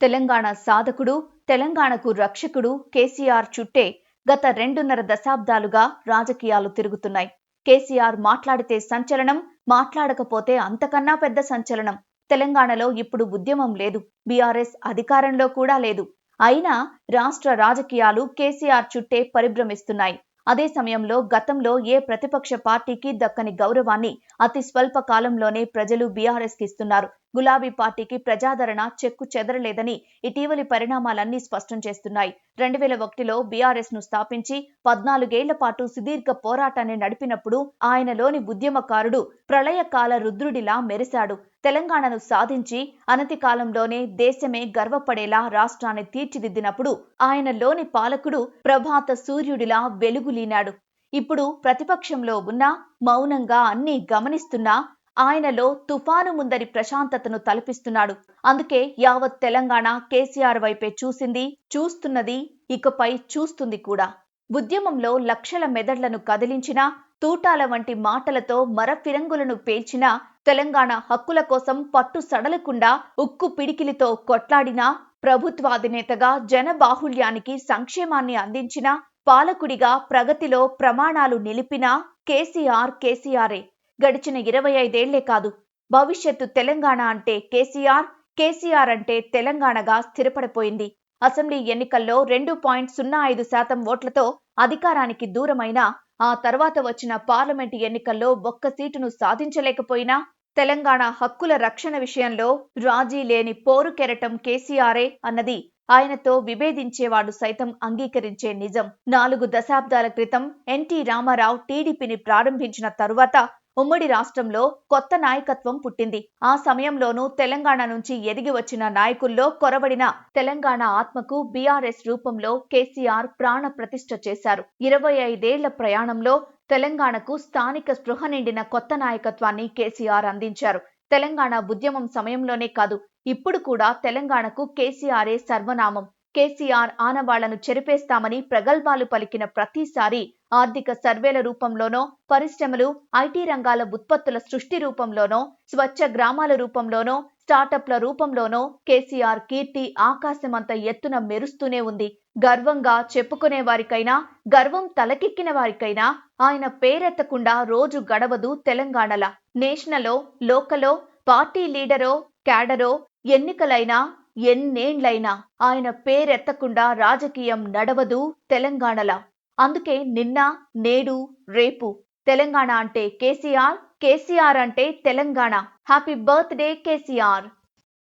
తెలంగాణ సాధకుడు తెలంగాణకు రక్షకుడు కేసీఆర్ చుట్టే గత రెండున్నర దశాబ్దాలుగా రాజకీయాలు తిరుగుతున్నాయి. కేసీఆర్ మాట్లాడితే సంచలనం మాట్లాడకపోతే అంతకన్నా పెద్ద సంచలనం. తెలంగాణలో ఇప్పుడు ఉద్యమం లేదు బీఆర్ఎస్ అధికారంలో కూడా లేదు. అయినా రాష్ట్ర రాజకీయాలు కేసీఆర్ చుట్టే పరిభ్రమిస్తున్నాయి. అదే సమయంలో గతంలో ఏ ప్రతిపక్ష పార్టీకి దక్కని గౌరవాన్ని అతి స్వల్ప కాలంలోనే ప్రజలు బీఆర్ఎస్కి ఇస్తున్నారు. గులాబీ పార్టీకి ప్రజాదరణ చెక్కు చెదరలేదని ఇటీవలి పరిణామాలన్నీ స్పష్టం చేస్తున్నాయి. రెండు వేల ఒకటిలో బీఆర్ఎస్ను స్థాపించి పద్నాలుగేళ్ళ పాటు సుదీర్ఘ పోరాటాన్ని నడిపినప్పుడు ఆయనలోని ఉద్యమకారుడు ప్రళయకాల రుద్రుడిలా మెరిశాడు. తెలంగాణను సాధించి అనతి కాలంలోనే దేశమే గర్వపడేలా రాష్ట్రాన్ని తీర్చిదిద్దినప్పుడు ఆయనలోని పాలకుడు ప్రభాత సూర్యుడిలా వెలుగులీనాడు. ఇప్పుడు ప్రతిపక్షంలో ఉన్నా మౌనంగా అన్నీ గమనిస్తున్నా ఆయనలో తుఫాను ముందరి ప్రశాంతతను తలపిస్తున్నాడు. అందుకే యావత్ తెలంగాణ కేసీఆర్ వైపే చూసింది చూస్తున్నది ఇకపై చూస్తుంది కూడా. ఉద్యమంలో లక్షల మెదళ్ళను కదిలించినా తూటాల వంటి మాటలతో మరఫిరంగులను పేల్చిన తెలంగాణ హక్కుల కోసం పట్టు సడలకుండా ఉక్కు పిడికిలితో కొట్లాడిన ప్రభుత్వాధినేతగా జనబాహుళ్యానికి సంక్షేమాన్ని అందించిన పాలకుడిగా ప్రగతిలో ప్రమాణాలు నిలిపిన కేసీఆర్ కేసీఆరే. గడిచిన ఇరవై ఐదేళ్ళే కాదు. భవిష్యత్తు తెలంగాణ అంటే కేసీఆర్ కేసీఆర్ అంటే తెలంగాణగా స్థిరపడిపోయింది. అసెంబ్లీ ఎన్నికల్లో రెండు పాయింట్ సున్నా ఐదు శాతం ఓట్లతో అధికారానికి దూరమైన ఆ తర్వాత వచ్చిన పార్లమెంటు ఎన్నికల్లో ఒక్క సీటును సాధించలేకపోయినా తెలంగాణ హక్కుల రక్షణ విషయంలో రాజీ లేని పోరు కెరటం కేసీఆరే అన్నది ఆయనతో విభేదించేవాడు సైతం అంగీకరించే నిజం. నాలుగు దశాబ్దాల క్రితం ఎన్టీ రామారావు టీడీపీని ప్రారంభించిన తరువాత ఉమ్మడి రాష్ట్రంలో కొత్త నాయకత్వం పుట్టింది. ఆ సమయంలోనూ తెలంగాణ నుంచి ఎదిగి వచ్చిన నాయకుల్లో కొరబడిన తెలంగాణ ఆత్మకు బీఆర్ఎస్ రూపంలో కేసీఆర్ ప్రాణ ప్రతిష్ఠ చేశారు. ఇరవై ఐదేళ్ళ ప్రయాణంలో తెలంగాణకు స్థానిక స్పృహ నిండిన కొత్త నాయకత్వాన్ని కేసీఆర్ అందించారు. తెలంగాణ ఉద్యమం సమయంలోనే కాదు ఇప్పుడు కూడా తెలంగాణకు కేసీఆర్ఏ సర్వనామం. కేసీఆర్ ఆనవాళ్ళను చెరిపేస్తామని ప్రగల్భాలు పలికిన ప్రతిసారి ఆర్థిక సర్వేల రూపంలోనో పరిశ్రమలు ఐటీ రంగాల ఉత్పత్తుల సృష్టి రూపంలోనో స్వచ్ఛ గ్రామాల రూపంలోనో స్టార్టప్ల రూపంలోనో కేసీఆర్ కీర్తి ఆకాశమంత ఎత్తున మెరుస్తూనే ఉంది. గర్వంగా చెప్పుకునే వారికైనా గర్వం తలకెక్కిన వారికైనా ఆయన పేరెత్తకుండా రోజు గడవదు తెలంగాణల. నేషనలో లోకలో పార్టీ లీడరో క్యాడరో ఎన్నికలైనా ఎన్నేండ్లైనా ఆయన పేరెత్తకుండా రాజకీయం నడవదు తెలంగాణల. అందుకే నిన్న నేడు రేపు తెలంగాణ అంటే కేసీఆర్ కేసీఆర్ అంటే తెలంగాణ. Happy birthday KCR.